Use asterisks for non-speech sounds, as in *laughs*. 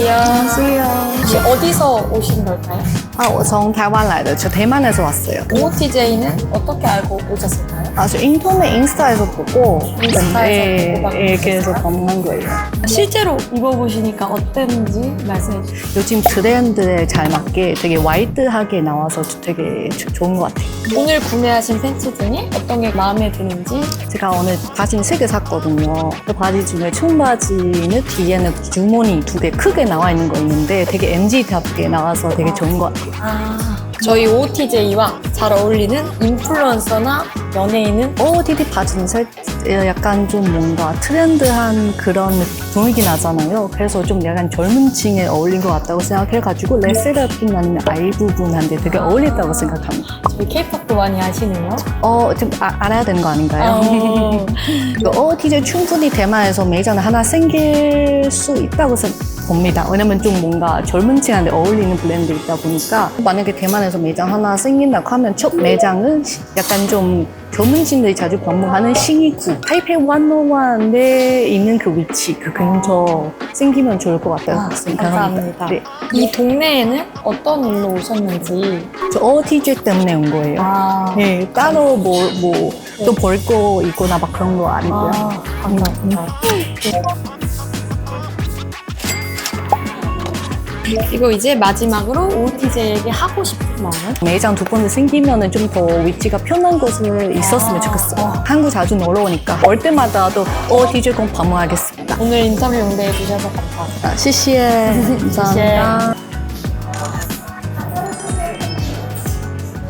안녕하세요. 어디서 오신 걸까요? 아, 어, 전 대만 来的,저 대만에서 왔어요. OOTJ는 어떻게 알고 오셨을까요? 아, 저 인터넷 인스타에서 보고 인스타에서 네, 보고 예, 계속 먹는 거예요. 실제로 입어보시니까 어땠는지 말씀해 주세요. 요즘 트렌드에 잘 맞게 되게 와이드하게 나와서 되게 조- 좋은 것 같아요. 오늘 구매하신 팬츠 중에 어떤 게 마음에 드는지 제가 오늘 바지는 세 개 샀거든요. 그 바지 중에 청바지는 뒤에는 주머니 두 개 크게 나와 있는 거 있는데 되게 MG MG답게 나와서 되게 좋은 것 같아요. 저희 OTJ와 잘 어울리는 인플루언서나 연예인은 오, 디디 바지는 살, 약간 좀 뭔가 트렌드한 그런 분위기 나잖아요. 그래서 좀 약간 젊은 층에 어울린 것 같다고 생각해가지고 레세라핌 아니면 아이 부분한테 되게 어울린다고 생각합니다. 저희 케이팝도 많이 아시네요. 어, 좀 아- 알아야 되는 거 아닌가요? 어, 이거 *laughs* 어, 충분히 대만에서 매장 하나 생길 수 있다고 생- 봅니다. 왜냐면 좀 뭔가 젊은 층한테 어울리는 브랜드 있다 보니까 만약에 대만에서 매장 하나 생긴다고 하면 첫 매장은 시- 약간 좀 젊은 층들이 자주 방문하는 신이구 타이페이 101에 있는 그 위치 그 근처 생기면 좋을 것 같다고 아. 감사합니다. 네. 이 동네에는 어떤 일로 오셨는지 저 어티제 때문에 온 거예요. 아, 네, 따로 뭐, 뭐, 또볼거 있거나 막 그런 거 아니고요. 아 감사합니다. 그리고 이제 마지막으로 OTJ에게 하고 싶은 말은? 매장 두 번째 생기면은 좀 더 위치가 편한 곳에 있었으면 아. 좋겠어요. 한국 자주 놀러 오니까 올 때마다 또 어, DJ 공 방문하겠습니다. 오늘 인터뷰 응대해 주셔서 감사합니다. 아, 시시해. *laughs* 감사합니다.